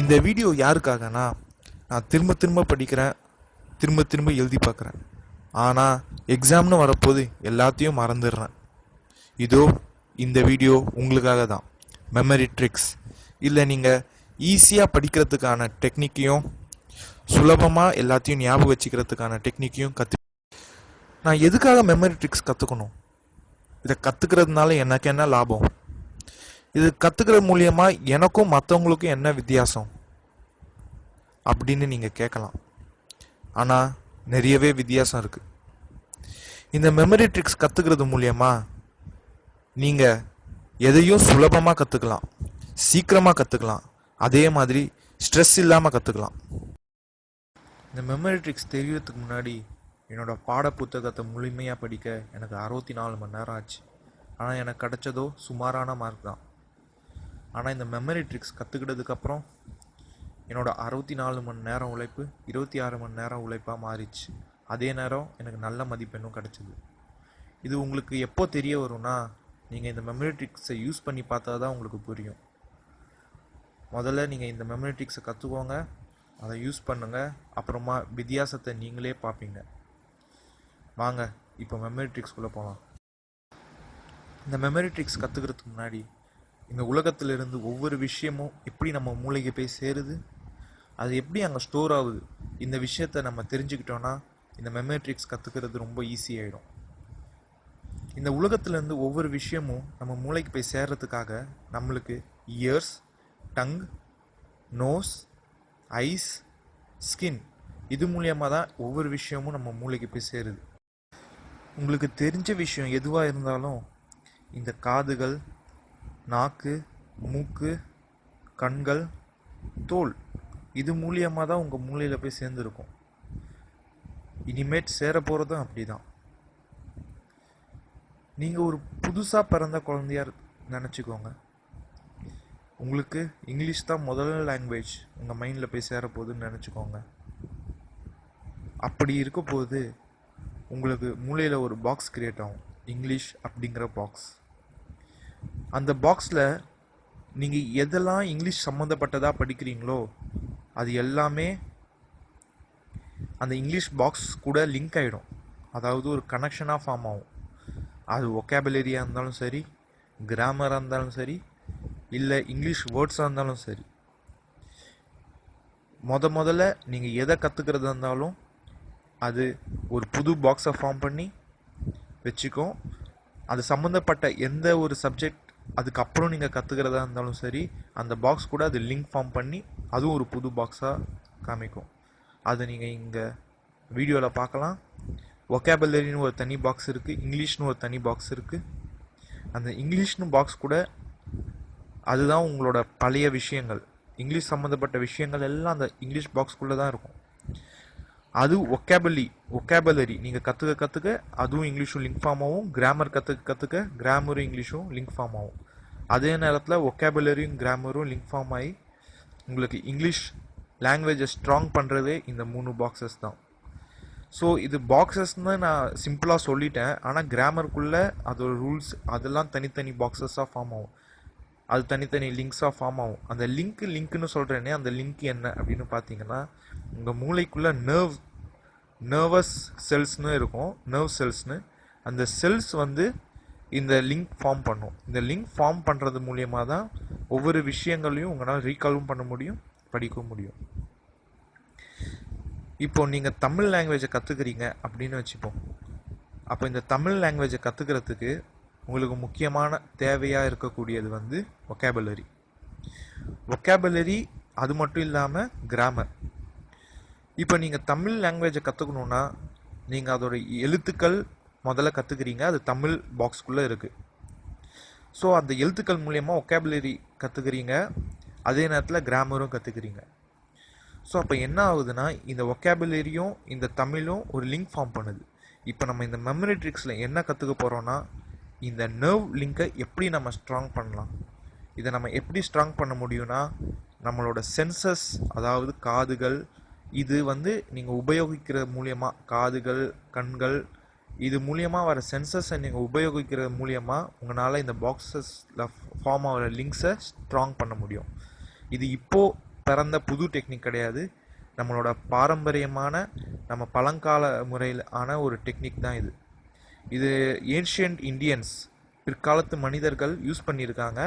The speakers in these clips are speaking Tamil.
இந்த வீடியோ யாருக்காகனா நான் திரும்ப திரும்ப படிக்கிறேன் திரும்ப திரும்ப எழுதி பார்க்குறேன். ஆனால் எக்ஸாம்னு வரப்போது எல்லாத்தையும் மறந்துடுறேன். இதோ இந்த வீடியோ உங்களுக்காக தான். மெமரி ட்ரிக்ஸ் இல்லை நீங்கள் ஈஸியாக படிக்கிறதுக்கான டெக்னிக்கையும் சுலபமாக எல்லாத்தையும் ஞாபகம் வச்சுக்கிறதுக்கான டெக்னிக்கையும் கற்று நான் எதுக்காக மெமரி ட்ரிக்ஸ் கற்றுக்கணும் இதை கற்றுக்கிறதுனால எனக்கு என்ன லாபம்? இது கற்றுக்கிற மூலியமா எனக்கும் மற்றவங்களுக்கும் என்ன வித்தியாசம்? அப்படின்னு நீங்கள் கேட்கலாம். ஆனால் நிறையவே வித்தியாசம் இருக்குது இந்த மெமரி ட்ரிக்ஸ் கற்றுக்கிறது மூலியமா நீங்கள் எதையும் சுலபமாக கற்றுக்கலாம் சீக்கிரமாக கற்றுக்கலாம் அதே மாதிரி ஸ்ட்ரெஸ் இல்லாமல் கற்றுக்கலாம் இந்த மெமரி ட்ரிக்ஸ் தெரியறதுக்கு முன்னாடி என்னோட பாட புத்தகத்தை முழுமையாக படிக்க எனக்கு அறுபத்தி நாலு மணி நேரம் ஆச்சு. ஆனால் எனக்கு கிடைச்சதோ சுமாரான மார்க் தான். ஆனால் இந்த மெமரி ட்ரிக்ஸ் கற்றுக்கிட்டதுக்கப்புறம் என்னோட அறுபத்தி நாலு மணி நேரம் உழைப்பு இருபத்தி ஆறு மணி நேரம் உழைப்பாக மாறிச்சு அதே நேரம் எனக்கு நல்ல மதிப்பெண்ணும் கிடச்சிது. இது உங்களுக்கு எப்போ தெரிய வரும்னா நீங்கள் இந்த மெமரி ட்ரிக்ஸை யூஸ் பண்ணி பார்த்தா தான் உங்களுக்கு புரியும். முதல்ல நீங்கள் இந்த மெமரி ட்ரிக்ஸை கற்றுக்கோங்க அதை யூஸ் பண்ணுங்கள் அப்புறமா வித்தியாசத்தை நீங்களே பார்ப்பீங்க. வாங்க இப்போ மெமரி ட்ரிக்ஸ்குள்ளே போகலாம் இந்த மெமரி ட்ரிக்ஸ் கற்றுக்கிறதுக்கு முன்னாடி இந்த உலகத்திலிருந்து ஒவ்வொரு விஷயமும் எப்படி நம்ம மூளைக்கு போய் சேருது? அது எப்படி அங்கே ஸ்டோர் ஆகுது? இந்த விஷயத்த நம்ம தெரிஞ்சுக்கிட்டோன்னா இந்த மெமேட்ரிக்ஸ் கற்றுக்கிறது ரொம்ப ஈஸியாகிடும் இந்த உலகத்துலேருந்து ஒவ்வொரு விஷயமும் நம்ம மூளைக்கு போய் சேர்றதுக்காக நம்மளுக்கு ears tongue nose eyes skin இது மூலியமாக தான் ஒவ்வொரு விஷயமும் நம்ம மூளைக்கு போய் சேருது. உங்களுக்கு தெரிஞ்ச விஷயம் எதுவாக இருந்தாலும் இந்த காதுகள் நாக்கு மூக்கு கண்கள் தோல். இது மூலியமாக தான் உங்கள் மூளையில் போய் சேர்ந்துருக்கும். இனிமேட் சேர போகிறதும் அப்படி தான் நீங்கள் ஒரு புதுசாக பிறந்த குழந்தையார் நினச்சிக்கோங்க. உங்களுக்கு இங்கிலீஷ் தான் முதல் லாங்குவேஜ் உங்கள் மைண்டில் போய் சேர போகுதுன்னு நினச்சிக்கோங்க. அப்படி இருக்க போது உங்களுக்கு மூளையில் ஒரு பாக்ஸ் க்ரியேட் ஆகும். இங்கிலீஷ் அப்படிங்கிற பாக்ஸ் அந்த பாக்ஸில் நீங்கள் எதெல்லாம் இங்கிலீஷ் சம்மந்தப்பட்டதாக படிக்கிறீங்களோ அது எல்லாமே அந்த இங்கிலீஷ் பாக்ஸ் கூட லிங்க் ஆகிடும் அதாவது ஒரு கனெக்ஷனாக ஃபார்ம் ஆகும். அது ஒக்கேபுலரியாக இருந்தாலும் சரி கிராமராக இருந்தாலும் சரி இல்லை இங்கிலீஷ் வேர்ட்ஸாக இருந்தாலும் சரி. முத முதல்ல நீங்கள் எதை கற்றுக்கிறதா இருந்தாலும் அது ஒரு புது பாக்ஸை ஃபார்ம் பண்ணி வச்சுக்கும் அது சம்மந்தப்பட்ட எந்த ஒரு சப்ஜெக்ட் அதுக்கப்புறம் நீங்கள் கற்றுக்கிறதா இருந்தாலும் சரி அந்த பாக்ஸ் கூட அது லிங்க் ஃபார்ம் பண்ணி அதுவும் ஒரு புது பாக்ஸாக காமிக்கும். அது நீங்கள் இங்கே வீடியோவில் பார்க்கலாம். ஒக்கேபுலரின்னு ஒரு தனி பாக்ஸ் இருக்குது இங்கிலீஷ்னு ஒரு தனி பாக்ஸ் இருக்குது அந்த இங்கிலீஷ்னு பாக்ஸ் கூட அதுதான் உங்களோட பழைய விஷயங்கள். இங்கிலீஷ் சம்மந்தப்பட்ட விஷயங்கள் எல்லாம் அந்த இங்கிலீஷ் பாக்ஸ்குள்ளே தான் இருக்கும். அது ஒக்கேபலி ஒக்கேபலரி நீங்கள் கற்றுக்க கற்றுக்க அதுவும் இங்கிலீஷும் லிங்க் ஃபார்ம் ஆகும் கிராமர் கற்றுக்க கற்றுக்க கிராமரும் இங்கிலீஷும் லிங்க் ஃபார்ம் ஆகும் அதே நேரத்தில் ஒக்கேபுலரியும் கிராமரும் லிங்க் ஃபார்ம் ஆகி உங்களுக்கு இங்கிலீஷ் லாங்குவேஜை ஸ்ட்ராங் பண்ணுறதே இந்த மூணு பாக்ஸஸ் தான். ஸோ இது பாக்ஸஸ்னு நான் சிம்பிளாக சொல்லிட்டேன். ஆனால் கிராமருக்குள்ளே அதோட ரூல்ஸ் அதெல்லாம் தனித்தனி பாக்ஸஸாக ஃபார்ம் ஆகும். அது தனித்தனி லிங்க்ஸாக ஃபார்ம் ஆகும். அந்த லிங்க் லிங்க்னு சொல்கிறேனே அந்த லிங்க் என்ன அப்படின்னு பார்த்தீங்கன்னா உங்கள் மூளைக்குள்ளே நர்வ் நர்வஸ் செல்ஸ்னு இருக்கும். நர்வ் செல்ஸ்னு அந்த செல்ஸ் வந்து இந்த லிங்க் ஃபார்ம் பண்ணும். இந்த லிங்க் ஃபார்ம் பண்ணுறது மூலியமாக தான் ஒவ்வொரு விஷயங்களையும் உங்களால் ரீகாலும் பண்ண முடியும் படிக்கவும் முடியும். இப்போ நீங்கள் தமிழ் லாங்குவேஜை கற்றுக்குறீங்க அப்படின்னு வச்சுப்போம். அப்போ இந்த தமிழ் லாங்குவேஜை கற்றுக்கிறதுக்கு உங்களுக்கு முக்கியமான தேவையாக இருக்கக்கூடியது வந்து ஒக்கேபுலரி ஒக்கேபுலரி அது மட்டும் இல்லாமல் கிராமர் இப்போ நீங்கள் தமிழ் லாங்குவேஜை கற்றுக்கணுன்னா நீங்கள் அதோட எழுத்துக்கள் முதல்ல கற்றுக்குறீங்க அது தமிழ் பாக்ஸ்குள்ளே இருக்குது ஸோ அந்த எழுத்துக்கள் மூலயமா ஒக்கேபுலரி கற்றுக்குறீங்க அதே நேரத்தில் கிராமரும் கற்றுக்குறீங்க ஸோ அப்போ என்ன ஆகுதுன்னா இந்த ஒக்கேபுலரியும் இந்த தமிழும் ஒரு லிங்க் ஃபார்ம் பண்ணுது. இப்போ நம்ம இந்த மெமரி ட்ரிக்ஸில் என்ன கற்றுக்க போகிறோன்னா இந்த நர்வ் லிங்கை எப்படி நம்ம ஸ்ட்ராங் பண்ணலாம்? இதை நம்ம எப்படி ஸ்ட்ராங் பண்ண முடியும்னா நம்மளோட சென்சஸ் அதாவது காதுகள் இது வந்து நீங்கள் உபயோகிக்கிற மூலியமாக காதுகள் கண்கள் இது மூலியமாக வர சென்சஸை நீங்கள் உபயோகிக்கிறது மூலியமாக உங்களால் இந்த பாக்ஸஸில் ஃபார்ம் ஆகிற லிங்க்ஸை ஸ்ட்ராங் பண்ண முடியும். இது இப்போது பிறந்த புது டெக்னிக் கிடையாது. நம்மளோட பாரம்பரியமான நம்ம பழங்கால முறையில் ஆன ஒரு டெக்னிக் தான் இது. இது ஏன்ஷியன்ட் இந்தியன்ஸ் பிற்காலத்து மனிதர்கள் யூஸ் பண்ணியிருக்காங்க.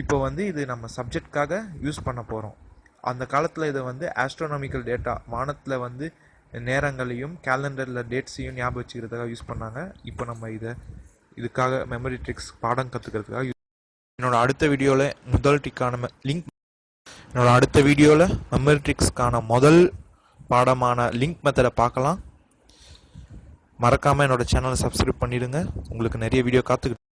இப்போ வந்து இது நம்ம சப்ஜெக்ட்காக யூஸ் பண்ண போகிறோம் அந்த காலத்தில் இதை வந்து ஆஸ்ட்ரோனாமிக்கல் டேட்டா வானத்தில் வந்து நேரங்களையும் கேலண்டரில் டேட்ஸையும் ஞாபகம் வச்சுக்கிறதுக்காக யூஸ் பண்ணாங்க. இப்போ நம்ம இதை இதுக்காக மெமரி ட்ரிக்ஸ் பாடம் கற்றுக்கிறதுக்காக யூஸ் என்னோட அடுத்த வீடியோவில் முதல் ட்ரிக்கான லிங்க் என்னோட அடுத்த வீடியோவில் மெமரி ட்ரிக்ஸ்க்கான முதல் பாடமான லிங்க் மெத்தடை பார்க்கலாம். மறக்காமல் என்னோட சேனலை சப்ஸ்கிரைப் பண்ணிடுங்க. உங்களுக்கு நிறைய வீடியோ காத்துக்கிட்டு